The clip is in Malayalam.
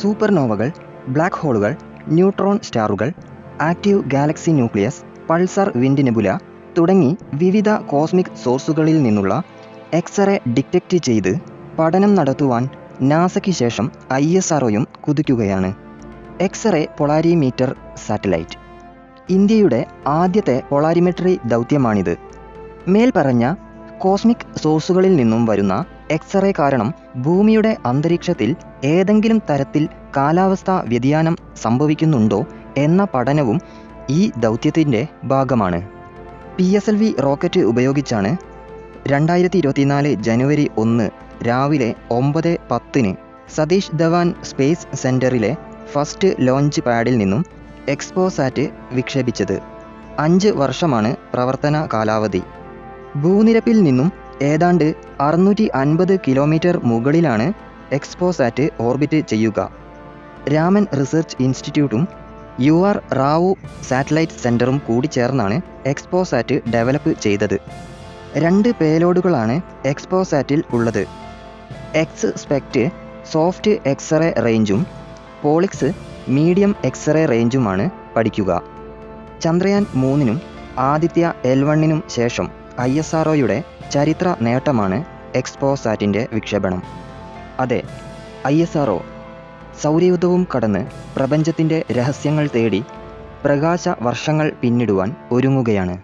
സൂപ്പർനോവകൾ ബ്ലാക്ക് ഹോളുകൾ neutron സ്റ്റാറുകൾ active galaxy nucleus pulsar wind nebula തുടങ്ങി വിവിധ കോസ്മിക് സോഴ്സുകളിൽ നിന്നുള്ള എക്സ്റേ ഡിറ്റക്റ്റ് ചെയ്ത് പഠനം നടത്തുവാൻ നാസയ്ക്ക് ശേഷം ഐ എസ് ആർഒയും കുതിക്കുകയാണ്. X-ray polarimeter satellite. ഇന്ത്യയുടെ ആദ്യത്തെ പൊളാരിമെട്രി ദൗത്യമാണിത്. മേൽപ്പറഞ്ഞ കോസ്മിക് സോഴ്സുകളിൽ നിന്നും വരുന്ന എക്സ്റേ കാരണം ഭൂമിയുടെ അന്തരീക്ഷത്തിൽ ഏതെങ്കിലും തരത്തിൽ കാലാവസ്ഥാ വ്യതിയാനം സംഭവിക്കുന്നുണ്ടോ എന്ന പഠനവും ഈ ദൗത്യത്തിന്റെ ഭാഗമാണ്. P S L V rocket ഉപയോഗിച്ചാണ് രണ്ടായിരത്തി ഇരുപത്തിനാല് ജനുവരി ഒന്ന് രാവിലെ ഒമ്പത് പത്തിന് സതീഷ് ധവാൻ സ്പേസ് സെന്ററിലെ ഫസ്റ്റ് ലോഞ്ച് പാഡിൽ നിന്നും എക്സ്പോസാറ്റ് വിക്ഷേപിച്ചത്. അഞ്ച് വർഷമാണ് പ്രവർത്തന കാലാവധി. ഭൂനിരപ്പിൽ നിന്നും ഏതാണ്ട് അറുന്നൂറ്റി അൻപത് കിലോമീറ്റർ മുകളിലാണ് എക്സ്പോസാറ്റ് ഓർബിറ്റ് ചെയ്യുക. രാമൻ റിസർച്ച് ഇൻസ്റ്റിറ്റ്യൂട്ടും യു ആർ റാവു സാറ്റലൈറ്റ് സെന്ററും കൂടി ചേർന്നാണ് എക്സ്പോസാറ്റ് ഡെവലപ്പ് ചെയ്തത്. രണ്ട് പേലോഡുകളാണ് എക്സ്പോസാറ്റിൽ ഉള്ളത്. എക്സ് സ്പെക്റ്റ് സോഫ്റ്റ് എക്സ്റേ റേഞ്ചും പോളിക്സ് മീഡിയം എക്സ്റേ റേഞ്ചുമാണ് പഠിക്കുക. ചന്ദ്രയാൻ മൂന്നിനും ആദിത്യ എൽ വണ്ണിനും ശേഷം ഐ എസ് ആർ ചരിത്ര നേട്ടമാണ് എക്സ്പോസാറ്റിന്റെ വിക്ഷേപണം. അതെ ഐ എസ് ആർ സൗരയുധവും കടന്ന് പ്രപഞ്ചത്തിന്റെ രഹസ്യങ്ങൾ തേടി പ്രകാശ വർഷങ്ങൾ പിന്നിടുവാൻ ഒരുങ്ങുകയാണ്.